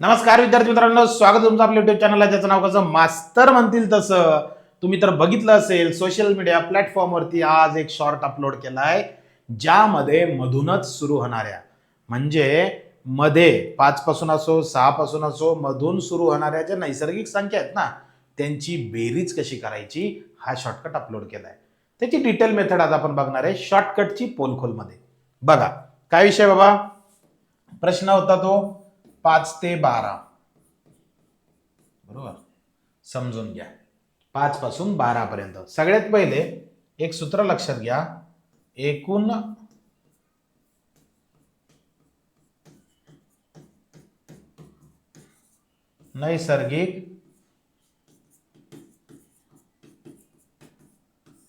नमस्कार विद्यार्थी मित्रांनो. स्वागत तुमचं आपल्या युट्यूब चॅनलला ज्याचं नाव कसं? मास्तर म्हणतील तसं. तुम्ही तर बघितलं असेल सोशल मीडिया प्लॅटफॉर्मवरती आज एक शॉर्ट अपलोड केलाय ज्यामध्ये मधूनच सुरू होणाऱ्या म्हणजे मध्ये पाच पासून असो सहा पासून असो मधून सुरू होणाऱ्या ज्या नैसर्गिक संख्या आहेत ना त्यांची बेरीज कशी करायची हा शॉर्टकट अपलोड केलाय. त्याची डिटेल मेथड आज आपण बघणार आहे शॉर्टकटची पोलखोलमध्ये. बघा काय विषय बाबा? प्रश्न होता तो पाच ते बारा. बरोबर? समजून घ्या. पाच पासून बारा पर्यंत. सगळ्यात पहिले एक सूत्र लक्षात घ्या. एकूण नैसर्गिक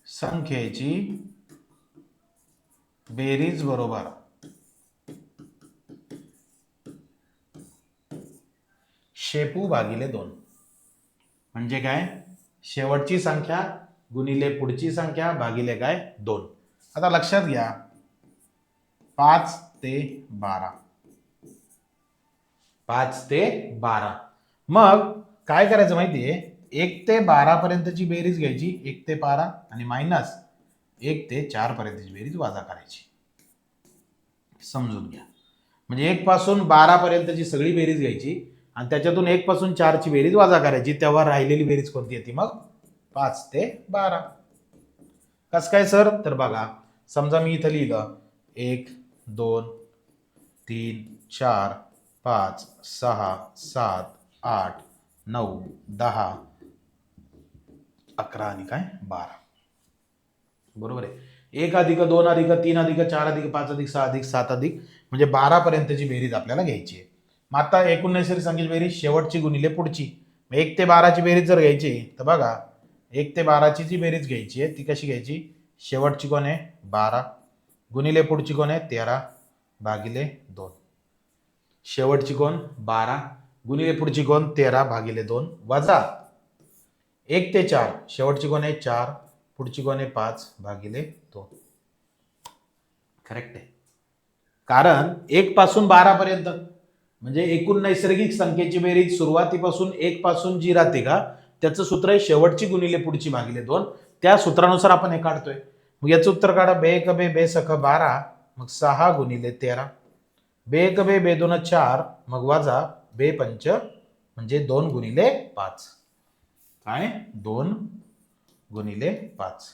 संख्येची बेरीज बरोबर. शेपू भागिले दोन. म्हणजे काय? शेवटची संख्या गुणिले पुढची संख्या भागिले काय? दोन. आता लक्षात घ्या. पाच ते बारा. पाच ते बारा. मग काय करायचं माहितीये? एक ते बारा पर्यंतची बेरीज घ्यायची. एक ते बारा आणि मायनस एक ते चार पर्यंतची बेरीज वाजा करायची. समजून घ्या. म्हणजे एक पासून बारा पर्यंतची सगळी बेरीज घ्यायची. आणि त्याच्यातून एक पासून चारची बेरीज वाजा करायची. तेव्हा राहिलेली बेरीज कोणती येते मग पाच ते बारा. कस काय सर? तर बघा समजा मी इथं लिहिलं एक दोन तीन चार पाच सहा सात आठ नऊ दहा अकरा आणि काय? बारा. बरोबर आहे. एक अधिक दोन अधिक तीन अधिक चार अधिक पाच अधिक सहा अधिक सात अधिक म्हणजे बारापर्यंतची बेरीज आपल्याला घ्यायची आहे. मग आता एकूण नैसर्गिक संख्येची बेरीज शेवटची गुणिले पुढची. मग एक ते बाराची बेरीज जर घ्यायची तर बघा एक ते बाराची जी बेरीज घ्यायची आहे ती कशी घ्यायची? शेवटची कोण आहे? बारा. गुणिले पुढची कोण आहे? तेरा भागिले दोन. शेवटची कोण? बारा. गुणिले पुढची कोण? तेरा भागिले दोन वजा एक ते चार. शेवटची कोण आहे? चार. पुढची कोण आहे? पाच भागिले दोन. करेक्ट आहे. कारण एक पासून बारा पर्यंत म्हणजे एकूण नैसर्गिक संख्येची बेरीज सुरुवातीपासून एक पासून जी राहते का त्याचं सूत्र आहे शेवटची गुणिले पुढची भागिले दोन. त्या सूत्रानुसार आपण हे काढतोय. मग याचं उत्तर काढा. बे एक बे बे सख बारा मग सहा गुणिले तेरा. बे एक बे बे दोन चार मग वाजा बे पंच म्हणजे दोन गुणिले पाच. काय? दोन गुणिले पाच.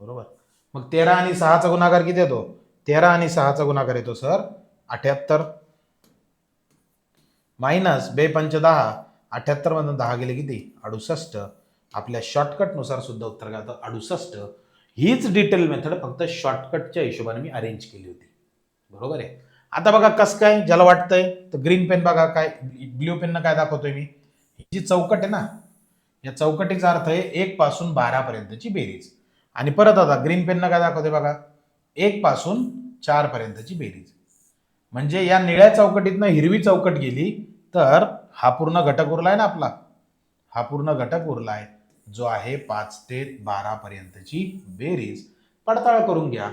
बरोबर? मग तेरा आणि सहाचा गुणाकार किती येतो? तेरा आणि सहाचा गुणाकार येतो सर. अठ्याहत्तर. मायनस बे पंच दहा अठ्याहत्तरमधून दहा गेले किती? अडुसष्ट. आपल्या शॉर्टकटनुसार सुद्धा उत्तर काय होतं अडुसष्ट. हीच डिटेल मेथड फक्त शॉर्टकटच्या हिशोबाने मी अरेंज केली होती. बरोबर आहे? आता बघा कसं काय ज्याला वाटतंय तर ग्रीन पेन बघा काय ब्ल्यू पेननं काय दाखवतोय मी? ही जी चौकट आहे ना या चौकटीचा अर्थ आहे एक पासून बारा पर्यंतची बेरीज. आणि परत आता ग्रीन पेननं काय दाखवते बघा? एक पासून चार पर्यंतची बेरीज. म्हणजे या निळ्या चौकटीतनं हिरवी चौकट गेली तर हा पूर्ण घटक उरला आहे ना आपला. हा पूर्ण घटक उरला आहे जो आहे पाच ते बारा पर्यंतची बेरीज. पडताळ करून घ्या.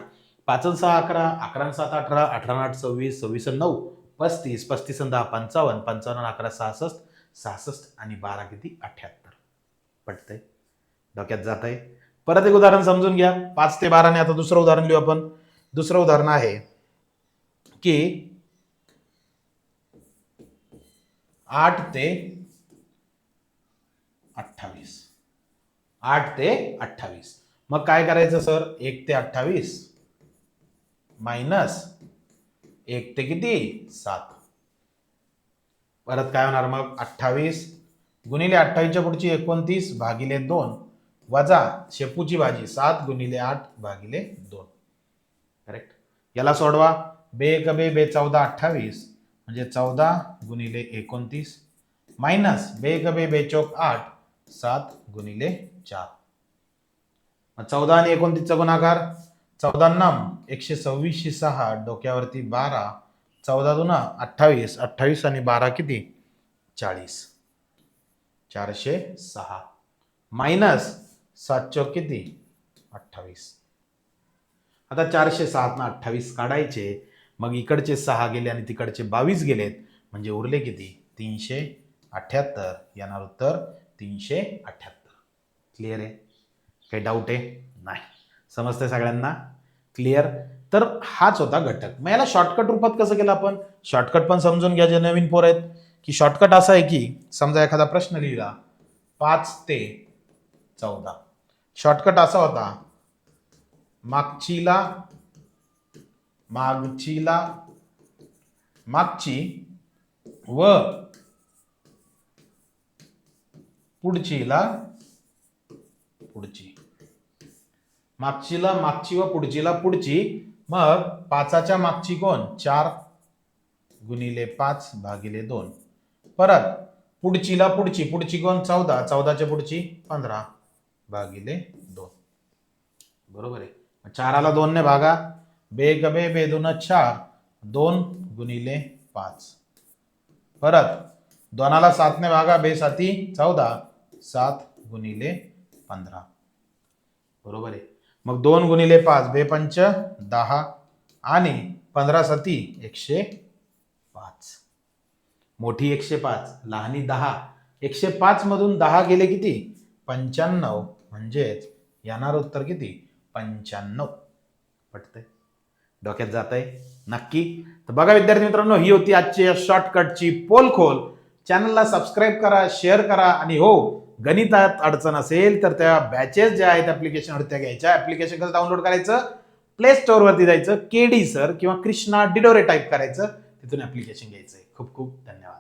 पाच सहा अकरा अकरा सात अठरा अठरा आठ सव्वीस सव्वीस नऊ पस्तीस पस्तीस दहा पंचावन्न पंचावन्न अकरा सहासष्ट सहासष्ट आणि बारा किती? अठ्याहत्तर. पटतंय? डोक्यात जात आहे परत एक उदाहरण समजून घ्या. पाच ते बाराने आता दुसरं उदाहरण लिहू आपण. दुसरं उदाहरण आहे की आठ ते अठ्ठावीस. आठ ते अठ्ठावीस. मग काय करायचं सर? एक ते अठ्ठावीस मायनस एक ते किती? सात. परत काय होणार मग? अठ्ठावीस गुणिले अठ्ठावीसच्या पुढची एकोणतीस भागिले दोन वजा शेपूची भाजी सात गुणिले आठ भागिले दोन. करेक्ट याला सोडवा. बे एक बे बे चौदा अठ्ठावीस. म्हणजे चौदा गुणिले एकोणतीस मायनस बे बेचोक बे बे चौक आठ सात गुणिले चार. मग चौदा आणि एकोणतीसचा गुणाकार चौदा नम एकशे सव्वीसशे सहा डोक्यावरती बारा चौदा दुना अठ्ठावीस अठ्ठावीस आणि बारा किती? चाळीस. चारशे सहा. मायनस सात चौक किती? अठ्ठावीस. आता चारशे सात अठ्ठावीस काढायचे मग इकडचे सहा गेले आणि तिकडचे बावीस गेलेत. म्हणजे उरले किती? तीनशे अठ्ठ्याहत्तर येणार उत्तर तीनशे अठ्ठ्याहत्तर क्लिअर आहे? काही डाऊट आहे? नाही. समजतंय सगळ्यांना? क्लिअर तर हाच होता घटक. मग याला शॉर्टकट रूपात कसं केलं आपण? शॉर्टकट पण समजून घ्या जे नवीन पोर आहेत. की शॉर्टकट असा आहे की समजा एखादा प्रश्न लिहिला. पाच ते चौदा. शॉर्टकट असा होता. मागचीला मागचीला मागची व पुढचीला पुढची. मागचीला मागची व पुढचीला पुढची. मग पाचाच्या मागची कोण? चार गुणिले पाच भागिले दोन. परत पुढचीला पुढची. पुढची कोण? चौदा. चौदाच्या पुढची पंधरा भागिले दोन. बरोबर आहे. चाराला दोनने भागा. बे ग बे बे चार दोन गुणिले पाच. परत दोनाला सातने भागा बे साती चौदा सात गुणिले पंधरा. बरोबर आहे. मग दोन गुणिले पाच बे पंच दहा आणि पंधरा सती एकशे पाच. मोठी एकशे पाच लहानी दहा. एकशे पाच मधून दहा गेले किती? पंच्याण्णव. म्हणजेच येणार उत्तर किती? पंच्याण्णव. पटतंय? डोक्यात जात आहे नक्की. तर बघा विद्यार्थी मित्रांनो ही होती आजची शॉर्टकटची पोल खोल चॅनलला सबस्क्राईब करा शेअर करा आणि हो गणितात अडचण असेल तर त्या बॅचेस ज्या आहेत ऍप्लिकेशनवर त्या घ्यायच्या. ऍप्लिकेशन कसं डाउनलोड करायचं? प्ले स्टोअरवरती जायचं. के डी सर किंवा कृष्णा डिडोरे टाईप करायचं. तिथून ऍप्लिकेशन घ्यायचं खूप खूप धन्यवाद.